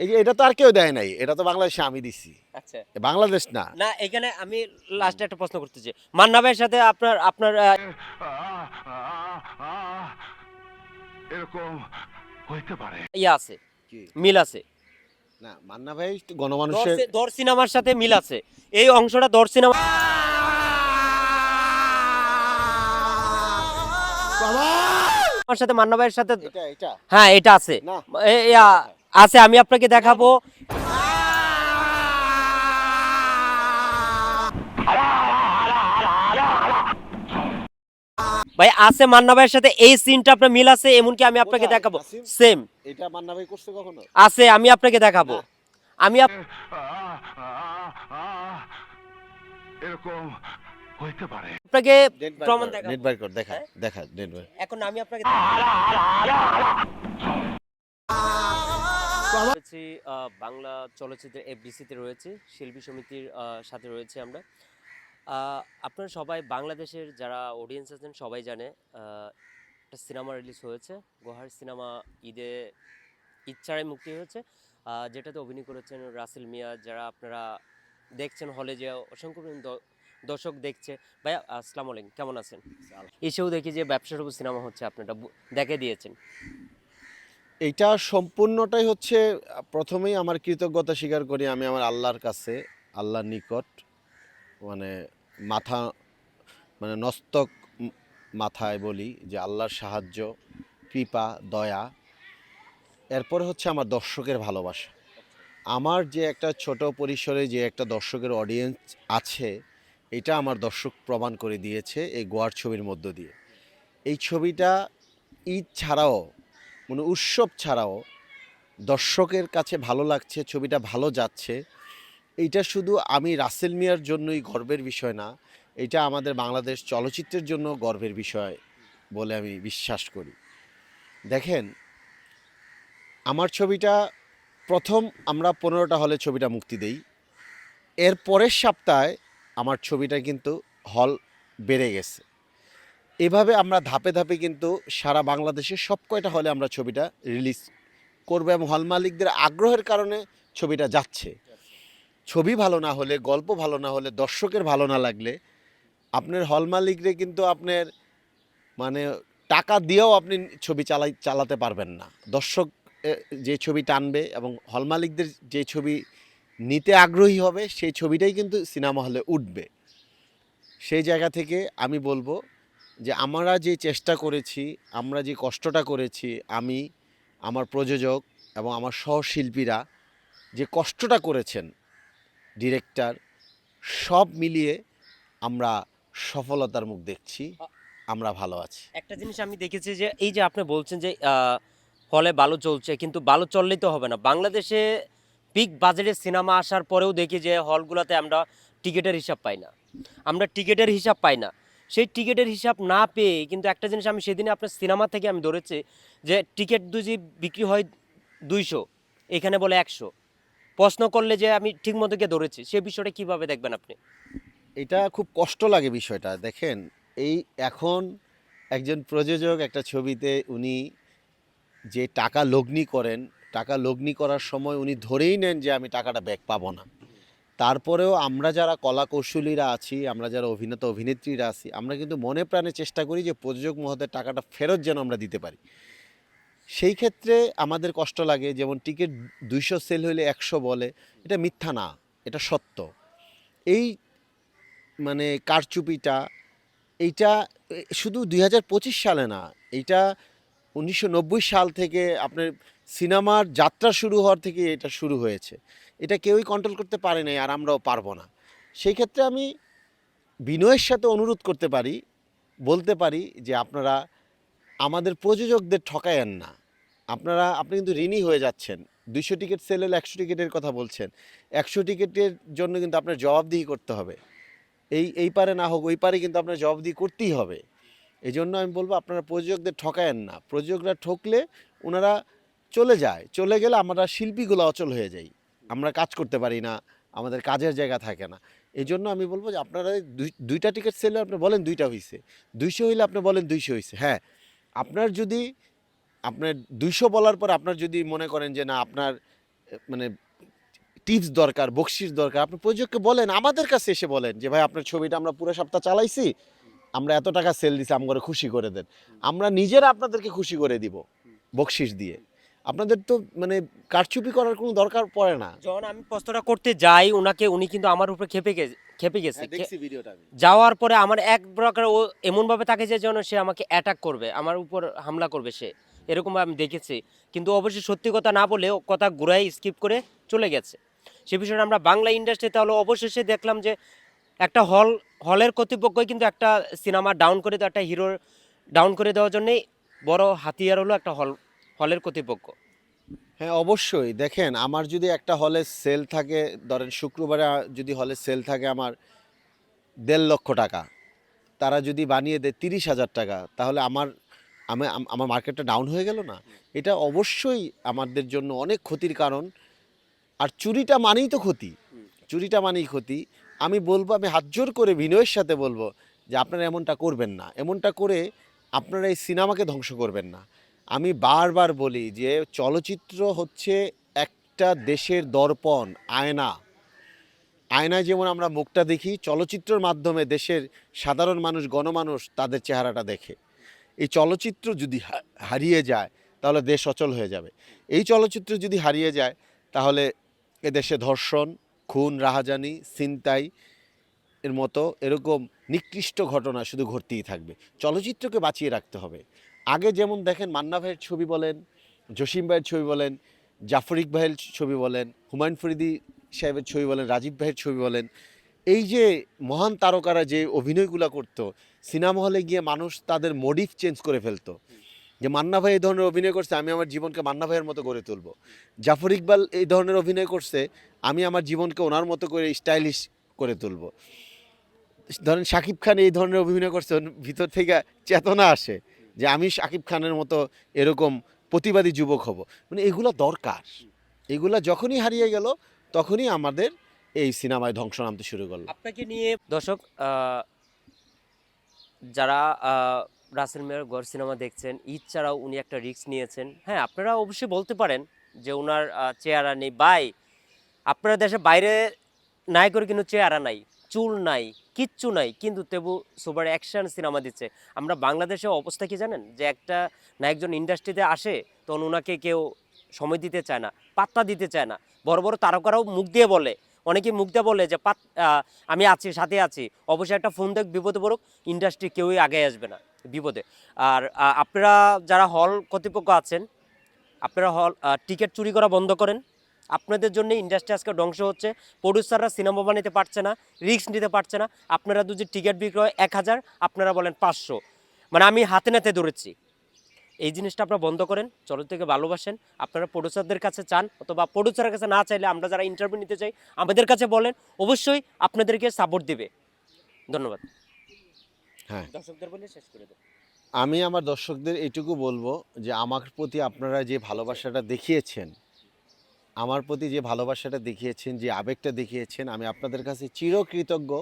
এই যে এটা তো আর কেউ দেয় নাই এটা তো বাংলাদেশে আমি দিছি। আচ্ছা। বাংলাদেশ না। না এখানে আমি লাস্টে একটা প্রশ্ন করতে চাই মান্না ভাইয়ের সাথে আপনার আপনার এরকম হইতে পারে। ইয়ে আছে মিল আছে। না মান্না ভাই গণমানুষের দর- দর সিনেমার সাথে মিল আছে। এই অংশটা দর সিনেমা আমার সাথে মান্না ভাইয়ের সাথে এটা এটা। হ্যাঁ এটা আছে। আছে আমি আপনাকে দেখাবো। ভাই আছে মান্না ভাইয়ের সাথে এই সিনটা আপনার মিল আছে এমনকি আমি আপনাকে দেখাবো। সেম এটা মান্না ভাই করছে কখনো? আছে আমি আপনাকে দেখাবো। আমি এরকম হইতে পারে। আপনাকে প্রমাণ নেট কর দেখা হ্যাঁ? দেখা নেট এখন আমি আপনাকে রয়েছি বাংলা চলচ্চিত্রের এফডিসিতে রয়েছে শিল্পী সমিতির সাথে রয়েছে আমরা। আপনারা সবাই বাংলাদেশের যারা অডিয়েন্স আছেন সবাই জানে একটা সিনেমা রিলিজ হয়েছে। গোহার সিনেমা ঈদে ঈদ মুক্তি হয়েছে। যেটাতে অভিনয় করেছেন রাসেল মিয়া যারা আপনারা দেখছেন হলে যে অসংখ্য দর্শক দেখছে। ভাইয়া আসসালামু আলাইকুম কেমন আছেন? এসেও দেখি যে ব্যবসার উপর সিনেমা হচ্ছে আপনারা দেখে দিয়েছেন। এইটা সম্পূর্ণটাই হচ্ছে প্রথমেই আমার কৃতজ্ঞতা স্বীকার করি আমি আমার আল্লাহর কাছে আল্লাহর নিকট মানে মাথা মানে নস্তক মাথায় বলি যে আল্লাহর সাহায্য কৃপা দয়া এরপরে হচ্ছে আমার দর্শকের ভালোবাসা। আমার যে একটা ছোট পরিসরে যে একটা দর্শকের অডিয়েন্স আছে এটা আমার দর্শক প্রমাণ করে দিয়েছে এই গোয়ার ছবির মধ্য দিয়ে। এই ছবিটা ঈদ ছাড়াও মানে উৎসব ছাড়াও দর্শকের কাছে ভালো লাগছে, ছবিটা ভালো যাচ্ছে। এইটা শুধু আমি রাসেল মিয়ার জন্যই গর্বের বিষয় না, এটা আমাদের বাংলাদেশ চলচ্চিত্রের জন্য গর্বের বিষয় বলে আমি বিশ্বাস করি। দেখেন, আমার ছবিটা প্রথম আমরা পনেরোটা হলে ছবিটা মুক্তি দেই। এর পরের সপ্তাহে আমার ছবিটা কিন্তু হল বেড়ে গেছে। এভাবে আমরা ধাপে ধাপে কিন্তু সারা বাংলাদেশের সব কয়টা হলে আমরা ছবিটা রিলিজ করব এবং হল মালিকদের আগ্রহের কারণে ছবিটা যাচ্ছে। ছবি ভালো না হলে, গল্প ভালো না হলে, দর্শকের ভালো না লাগলে আপনার হল মালিকরে কিন্তু আপনার মানে টাকা দিয়েও আপনি ছবি চালাই, চালাতে পারবেন না। দর্শক যে ছবি টানবে এবং হল মালিকদের যে ছবি নিতে আগ্রহী হবে সেই ছবিটাই কিন্তু সিনেমা হলে উঠবে। সেই জায়গা থেকে আমি বলব যে আমরা যে চেষ্টা করেছি আমরা যে কষ্টটা করেছি আমি আমার প্রযোজক এবং আমার সহশিল্পীরা যে কষ্টটা করেছেন ডিরেক্টর সব মিলিয়ে আমরা সফলতার মুখ দেখছি আমরা ভালো আছি। একটা জিনিস আমি দেখেছি যে এই যে আপনি বলছেন যে ফলে ভালো চলছে কিন্তু ভালো চললেই তো হবে না। বাংলাদেশে বিগ বাজেটের সিনেমা আসার পরেও দেখি যে হলগুলোতে আমরা টিকিটের হিসাব পাই না। আমরা টিকিটের হিসাব পাই না। সেই টিকিটের হিসাব না পেয়ে কিন্তু একটা জিনিস আমি সেদিনে আপনার সিনেমা থেকে আমি ধরেছি যে টিকিট দুজি বিক্রি হয় দুইশো, এখানে বলে একশো। প্রশ্ন করলে যে আমি ঠিক মতো গিয়ে ধরেছি, সে বিষয়টা কীভাবে দেখবেন আপনি? এটা খুব কষ্ট লাগে বিষয়টা। দেখেন, এই এখন একজন প্রযোজক একটা ছবিতে উনি যে টাকা লগ্নি করেন টাকা লগ্নি করার সময় উনি ধরেই নেন যে আমি টাকাটা ব্যাক পাবো না। তারপরেও আমরা যারা কলা কৌশলীরা আছি, আমরা যারা অভিনেতা, অভিনেত্রীরা আছি, আমরা কিন্তু মনে প্রাণে চেষ্টা করি যে প্রযোজক মহোদয়ের টাকাটা ফেরত যেন আমরা দিতে পারি। সেই ক্ষেত্রে আমাদের কষ্ট লাগে, যেমন টিকিট দুইশো সেল হলে একশো বলে, এটা মিথ্যা না, এটা সত্য। এই মানে কারচুপিটা, এইটা শুধু দু হাজার পঁচিশ সালে না, এইটা উনিশশো নব্বই সাল থেকে আপনার সিনেমার যাত্রা শুরু হওয়ার থেকে এটা শুরু হয়েছে। এটা কেউই কন্ট্রোল করতে পারে নাই আর আমরাও পারব না। সেই ক্ষেত্রে আমি বিনয়ের সাথে অনুরোধ করতে পারি, বলতে পারি যে আপনারা আমাদের প্রযোজকদের ঠকায়েন না। আপনারা, আপনি কিন্তু ঋণী হয়ে যাচ্ছেন। দুইশো টিকিট সেল হলে একশো টিকিটের কথা বলছেন। একশো টিকিটের জন্য কিন্তু আপনার জবাবদিহি করতে হবে। এই এই পারে না হোক, ওই পারে কিন্তু আপনার জবাবদিহি করতেই হবে। এই জন্য আমি বলব আপনারা প্রযোজকদের ঠকায়েন না। প্রযোজকরা ঠকলে ওনারা চলে যায়। চলে গেলে আমরা শিল্পীগুলো অচল হয়ে যাই। আমরা কাজ করতে পারি না, আমাদের কাজের জায়গা থাকে না। এই জন্য আমি বলব যে আপনারা দুই, দুইটা টিকিট সেলে আপনি বলেন দুইটা হয়েছে দুইশো হইলে আপনি বলেন দুইশো হয়েছে হ্যাঁ আপনার যদি, আপনার দুইশো বলার পর আপনার যদি মনে করেন যে না, আপনার মানে টিপস দরকার, বকশিস দরকার, আপনি প্রযোজককে বলেন, আমাদের কাছে এসে বলেন যে, ভাই, আপনার ছবিটা আমরা পুরো সপ্তাহ চালাইছি, আমরা এত টাকা সেল দিছি আমরা খুশি করে দেন। আমরা নিজেরা আপনাদেরকে খুশি করে দিব বকশিস দিয়ে। আপনাদের তো মানে কারচুপি করার কোনো দরকার পড়ে না। যখন আমি প্রশ্নটা করতে যাই ওনাকে উনি কিন্তু আমার উপরে খেপে গেছে খেপে গেছে। হ্যাঁ, দেখছি ভিডিওটা যাওয়ার পরে আমার এক প্রকার ও এমনভাবে তাকে যে যেন সে আমাকে অ্যাটাক করবে আমার উপর হামলা করবে সে। এরকম আমি দেখেছি। কিন্তু অবশ্যই সত্যি কথা না বলে ও কথা ঘুরাই স্কিপ করে চলে গেছে। সে বিষয়ে আমরা বাংলা ইন্ডাস্ট্রিতে হলো অবশেষে দেখলাম যে একটা হল হলের কর্তৃপক্ষই কিন্তু একটা সিনেমা ডাউন করে দেওয়া একটা হিরোর ডাউন করে দেওয়ার জন্যই বড় হাতিয়ার হলো একটা হল। হলের কর্তৃপক্ষ? হ্যাঁ অবশ্যই। দেখেন, আমার যদি একটা হলে সেল থাকে, ধরেন শুক্রবারে যদি হলে সেল থাকে আমার দেড় লক্ষ টাকা। তারা যদি বানিয়ে দেয় তিরিশ হাজার টাকা, তাহলে আমার, আমি, আমার মার্কেটটা ডাউন হয়ে গেল না? এটা অবশ্যই আমাদের জন্য অনেক ক্ষতির কারণ। আর চুরিটা মানেই তো ক্ষতি। চুরিটা মানেই ক্ষতি। আমি বলব, আমি হাত জোর করে বিনয়ের সাথে বলব যে আপনারা এমনটা করবেন না। এমনটা করে আপনারা এই সিনেমাকে ধ্বংস করবেন না। আমি বারবার বলি যে চলচ্চিত্র হচ্ছে একটা দেশের দর্পণ, আয়না। আয়নায় যেমন আমরা মুখটা দেখি, চলচ্চিত্রের মাধ্যমে দেশের সাধারণ মানুষ, গণমানুষ তাদের চেহারাটা দেখে। এই চলচ্চিত্র যদি হারিয়ে যায়, তাহলে দেশ অচল হয়ে যাবে। এই চলচ্চিত্র যদি হারিয়ে যায়, তাহলে এ দেশে ধর্ষণ, খুন, রাহাজানি, ছিনতাই এর মতো এরকম নিকৃষ্ট ঘটনা শুধু ঘটতেই থাকবে। চলচ্চিত্রকে বাঁচিয়ে রাখতে হবে। আগে যেমন দেখেন মান্না ভাইয়ের ছবি বলেন, জসিম ভাইয়ের ছবি বলেন জাফরিক ভাইয়ের ছবি বলেন, হুমায়ুন ফরিদি সাহেবের ছবি বলেন, রাজীব ভাইয়ের ছবি বলেন, এই যে মহান তারকারা যে অভিনয়গুলো করতো, সিনেমা হলে গিয়ে মানুষ তাদের মোডিফ চেঞ্জ করে ফেলতো। যে মান্না ভাই এই ধরনের অভিনয় করছে, আমি আমার জীবনকে মান্না ভাইয়ের মতো গড়ে তুলব। জাফর ইকবাল এই ধরনের অভিনয় করছে, আমি আমার জীবনকে ওনার মতো করে স্টাইলিশ করে তুলবো। ধরেন শাকিব খান এই ধরনের অভিনয় করছে ভিতর থেকে চেতনা আসে। যে আমি শাকিব খানের মতো এরকম প্রতিবাদী যুবক হব। মানে এগুলো দরকার। এগুলো যখনই হারিয়ে গেল, তখনই আমাদের এই সিনেমায় ধ্বংস নামতে শুরু করল। আপনাকে নিয়ে দর্শক যারা রাসেল মেয়র গড় সিনেমা দেখছেন, ঈদ ছাড়াও উনি একটা রিস্ক নিয়েছেন। হ্যাঁ আপনারা অবশ্যই বলতে পারেন যে ওনার চেহারা নেই। বাই, আপনার দেশে বাইরে নায়কের কিন্তু চেহারা নাই। চুল নাই, কিচ্ছু নাই, কিন্তু তেবু সুপার অ্যাকশন সিনেমা দিচ্ছে। আমরা বাংলাদেশে অবস্থা কি জানেন? যে একটা না একজন ইন্ডাস্ট্রিতে আসে, তখন ওনাকে কেউ সময় দিতে চায় না, পাত্তা দিতে চায় না। বড় বড় তারকারাও মুখ দিয়ে বলে। অনেকে মুখ দিয়ে বলে যে, পাত আমি আছি, সাথে আছি। অবশ্যই একটা ফোন দেখ, বিপদে পড়ুক, ইন্ডাস্ট্রি কেউই আগে আসবে না, বিপদে। আর আপনারা যারা হল কর্তৃপক্ষ আছেন, আপনারা হল টিকিট চুরি করা বন্ধ করেন। আপনাদের জন্য ইন্ডাস্ট্রি আজকে ধ্বংস হচ্ছে। প্রডিউসাররা সিনেমা বানাতে পারছে না রিস্ক নিতে পারছে না। আপনারা যদি টিকিট বিক্রয় এক হাজার আপনারা বলেন পাঁচশো। মানে আমি হাতে নাতে ধরেছি। এই জিনিসটা আপনারা বন্ধ করেন চলচ্চিত্রকে ভালোবাসেন। আপনারা প্রডিউসারদের কাছে চান অথবা প্রডিউসারের কাছে না চাইলে আমরা যারা ইন্টারভিউ নিতে চাই আমাদের কাছে বলেন অবশ্যই আপনাদেরকে সাপোর্ট দেবে। ধন্যবাদ। হ্যাঁ। দর্শকদের বলে শেষ করে দেব। আমি আমার দর্শকদের এইটুকু বলব যে আমার প্রতি আপনারা যে ভালোবাসাটা দেখিয়েছেন আমার প্রতি যে ভালোবাসাটা দেখিয়েছেন যে আবেগটা দেখিয়েছেন আমি আপনাদের কাছে চিরকৃতজ্ঞ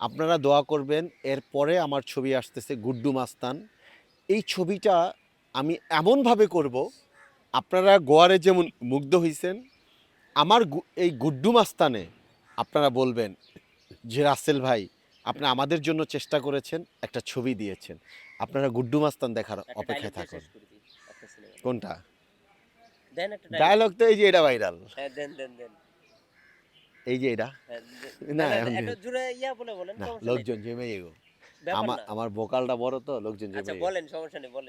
আপনারা দোয়া করবেন এরপরে আমার ছবি আসতেছে গুড্ডু মাস্তান এই ছবিটা আমি এমনভাবে করব আপনারা গোয়ারে যেমন মুগ্ধ হয়েছেন আমার এই গুড্ডু মাস্তানে আপনারা বলবেন যে রাসেল ভাই আপনি আমাদের জন্য চেষ্টা করেছেন একটা ছবি দিয়েছেন আপনারা গুড্ডু মাস্তান দেখার অপেক্ষায় থাকুন। কোনটা। ডায়লগ তো এই যে এটা ভাইরাল হ্যাঁ, দেন দেন দেন এই যে এটা? হ্যাঁ, না, জুড়ে ইয়া বলে বলেন লোকজন জমে গেল। আমার। আমার ভোকালটা বড় তো লোকজন আচ্ছা জমে গেল। বলেন সমস্যা নেই বলেন।